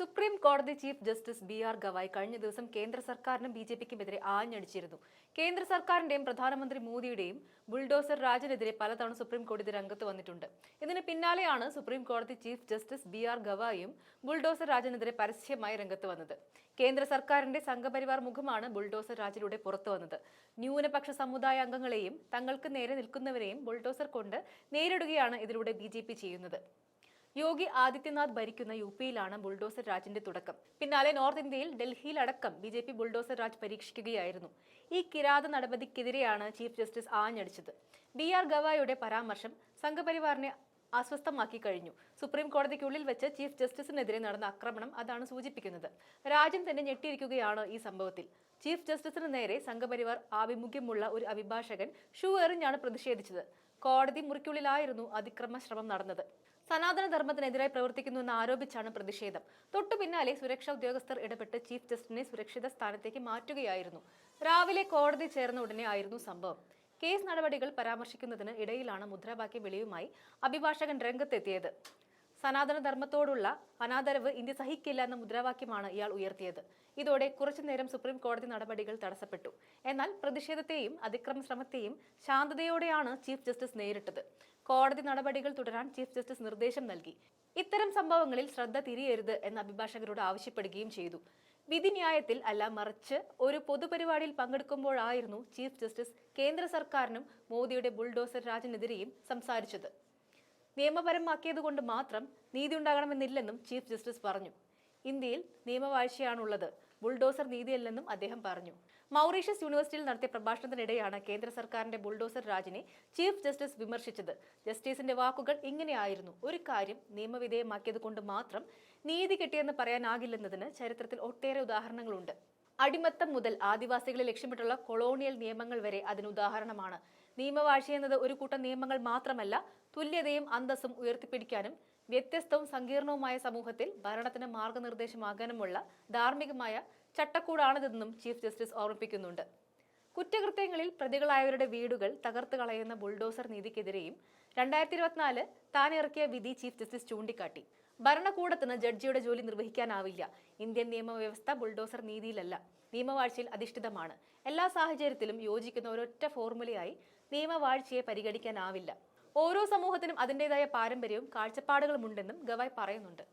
Supreme കോടതി chief justice B R Gavai കഴിഞ്ഞ ദിവസം കേന്ദ്ര സർക്കാരിനും ബി ജെ പിക്കുമെതിരെ ആഞ്ഞടിച്ചിരുന്നു. കേന്ദ്ര സർക്കാരിന്റെയും പ്രധാനമന്ത്രി മോദിയുടെയും ബുൾഡോസർ രാജിനെതിരെ പലതവണ സുപ്രീം കോടതി രംഗത്ത് വന്നിട്ടുണ്ട്. ഇതിന് പിന്നാലെയാണ് സുപ്രീം കോടതി ചീഫ് ജസ്റ്റിസ് ബി ആർ ഗവായും ബുൾഡോസർ രാജിനെതിരെ പരസ്യമായി രംഗത്ത് വന്നത്. കേന്ദ്ര സർക്കാരിന്റെ സംഘപരിവാർ മുഖമാണ് ബുൾഡോസർ രാജിലൂടെ പുറത്തു വന്നത്. ന്യൂനപക്ഷ സമുദായ അംഗങ്ങളെയും തങ്ങൾക്ക് നേരെ നിൽക്കുന്നവരെയും ബുൾഡോസർ കൊണ്ട് നേരിടുകയാണ് ഇതിലൂടെ ബി ചെയ്യുന്നത്. യോഗി ആദിത്യനാഥ് ഭരിക്കുന്ന യു പിയിലാണ് ബുൾഡോസർ രാജിന്റെ തുടക്കം. പിന്നാലെ നോർത്ത് ഇന്ത്യയിൽ ഡൽഹിയിലടക്കം B J P bulldozer raj പരീക്ഷിക്കുകയായിരുന്നു. ഈ കിരാത നടപടിക്കെതിരെയാണ് ചീഫ് ജസ്റ്റിസ് ആഞ്ഞടിച്ചത്. ബി ആർ ഗവായുടെ പരാമർശം സംഘപരിവാറിനെ അസ്വസ്ഥമാക്കി കഴിഞ്ഞു. സുപ്രീം കോടതിക്കുള്ളിൽ വെച്ച് ചീഫ് ജസ്റ്റിസിനെതിരെ നടന്ന ആക്രമണം അതാണ് സൂചിപ്പിക്കുന്നത്. രാജ്യം തന്നെ ഞെട്ടിയിരിക്കുകയാണ് ഈ സംഭവത്തിൽ. ചീഫ് ജസ്റ്റിസിന് നേരെ സംഘപരിവാർ ആഭിമുഖ്യമുള്ള ഒരു അഭിഭാഷകൻ ഷൂ എറിഞ്ഞാണ് പ്രതിഷേധിച്ചത്. കോടതി മുറിക്കുള്ളിലായിരുന്നു അതിക്രമ ശ്രമം നടന്നത്. സനാതന ധർമ്മത്തിനെതിരായി പ്രവർത്തിക്കുന്നുവെന്ന് ആരോപിച്ചാണ് പ്രതിഷേധം. തൊട്ടു പിന്നാലെ സുരക്ഷാ ഉദ്യോഗസ്ഥർ ഇടപെട്ട് ചീഫ് ജസ്റ്റിസിനെ സുരക്ഷിത സ്ഥാനത്തേക്ക് മാറ്റുകയായിരുന്നു. രാവിലെ കോടതി ചേർന്ന ഉടനെ ആയിരുന്നു സംഭവം. കേസ് നടപടികൾ പരാമർശിക്കുന്നതിന് ഇടയിലാണ് മുദ്രാവാക്യ വിളിയുമായി അഭിഭാഷകൻ രംഗത്തെത്തിയത്. സനാതന ധർമ്മത്തോടുള്ള അനാദരവ് ഇന്ത്യ സഹിക്കില്ല എന്ന മുദ്രാവാക്യമാണ് ഇയാൾ ഉയർത്തിയത്. ഇതോടെ കുറച്ചുനേരം സുപ്രീം കോടതി നടപടികൾ തടസ്സപ്പെട്ടു. എന്നാൽ പ്രതിഷേധത്തെയും അതിക്രമ ശ്രമത്തെയും ശാന്തതയോടെയാണ് ചീഫ് ജസ്റ്റിസ് നേരിട്ടത്. കോടതി നടപടികൾ തുടരാൻ ചീഫ് ജസ്റ്റിസ് നിർദ്ദേശം നൽകി. ഇത്തരം സംഭവങ്ങളിൽ ശ്രദ്ധ തിരിയരുത് എന്ന് അഭിഭാഷകരോട് ആവശ്യപ്പെടുകയും ചെയ്തു. വിധിന്യായത്തിൽ അല്ല മറിച്ച് ഒരു പൊതുപരിപാടിയിൽ പങ്കെടുക്കുമ്പോഴായിരുന്നു ചീഫ് ജസ്റ്റിസ് കേന്ദ്ര സർക്കാരിനും മോദിയുടെ ബുൾഡോസർ രാജിനെതിരെയും സംസാരിച്ചത്. നിയമപരമാക്കിയതുകൊണ്ട് മാത്രം നീതി ഉണ്ടാകണമെന്നില്ലെന്നും ചീഫ് ജസ്റ്റിസ് പറഞ്ഞു. ഇന്ത്യയിൽ നിയമവാഴ്ചയാണുള്ളത്. ബുൾഡോസർ നീതിയല്ലെന്നും അദ്ദേഹം പറഞ്ഞു. മൗറീഷ്യസ് യൂണിവേഴ്സിറ്റിയിൽ നടത്തിയ പ്രഭാഷണത്തിനിടെയാണ് കേന്ദ്ര സർക്കാരിന്റെ ബുൾഡോസർ രാജിനെ ചീഫ് ജസ്റ്റിസ് വിമർശിച്ചത്. ജസ്റ്റിസിന്റെ വാക്കുകൾ ഇങ്ങനെയായിരുന്നു. ഒരു കാര്യം നിയമവിധേയമാക്കിയത് കൊണ്ട് മാത്രം നീതി കിട്ടിയെന്ന് പറയാനാകില്ലെന്നതിന് ചരിത്രത്തിൽ ഒട്ടേറെ ഉദാഹരണങ്ങളുണ്ട്. അടിമത്തം മുതൽ ആദിവാസികളെ ലക്ഷ്യമിട്ടുള്ള കൊളോണിയൽ നിയമങ്ങൾ വരെ അതിന് ഉദാഹരണമാണ്. നിയമവാഴ്ച എന്നത് ഒരു കൂട്ടം നിയമങ്ങൾ മാത്രമല്ല തുല്യതയും അന്തസ്സും ഉയർത്തിപ്പിടിക്കാനും വ്യത്യസ്തവും സങ്കീർണവുമായ സമൂഹത്തിൽ ഭരണത്തിന് മാർഗനിർദ്ദേശമാകാനുമുള്ള ധാർമ്മികമായ ചട്ടക്കൂടാണിതെന്നും ചീഫ് ജസ്റ്റിസ് ഓർമ്മിപ്പിക്കുന്നുണ്ട്. കുറ്റകൃത്യങ്ങളിൽ പ്രതികളായവരുടെ വീടുകൾ തകർത്ത് കളയുന്ന ബുൾഡോസർ നീതിക്കെതിരെയും രണ്ടായിരത്തി ഇരുപത്തിനാല് താൻ ഇറക്കിയ വിധി ചീഫ് ജസ്റ്റിസ് ചൂണ്ടിക്കാട്ടി. ഭരണകൂടത്തിന് ജഡ്ജിയുടെ ജോലി നിർവഹിക്കാനാവില്ല. ഇന്ത്യൻ നിയമവ്യവസ്ഥ ബുൾഡോസർ നീതിയിലല്ല നിയമവാഴ്ചയിൽ അധിഷ്ഠിതമാണ്. എല്ലാ സാഹചര്യത്തിലും യോജിക്കുന്ന ഒരൊറ്റ ഫോർമുലയായി നിയമവാഴ്ചയെ പരിഗണിക്കാനാവില്ല. ഓരോ സമൂഹത്തിനും അതിന്റെതായ പാരമ്പര്യവും കാഴ്ചപ്പാടുകളുമുണ്ടെന്നും ഗവായ് പറയുന്നുണ്ട്.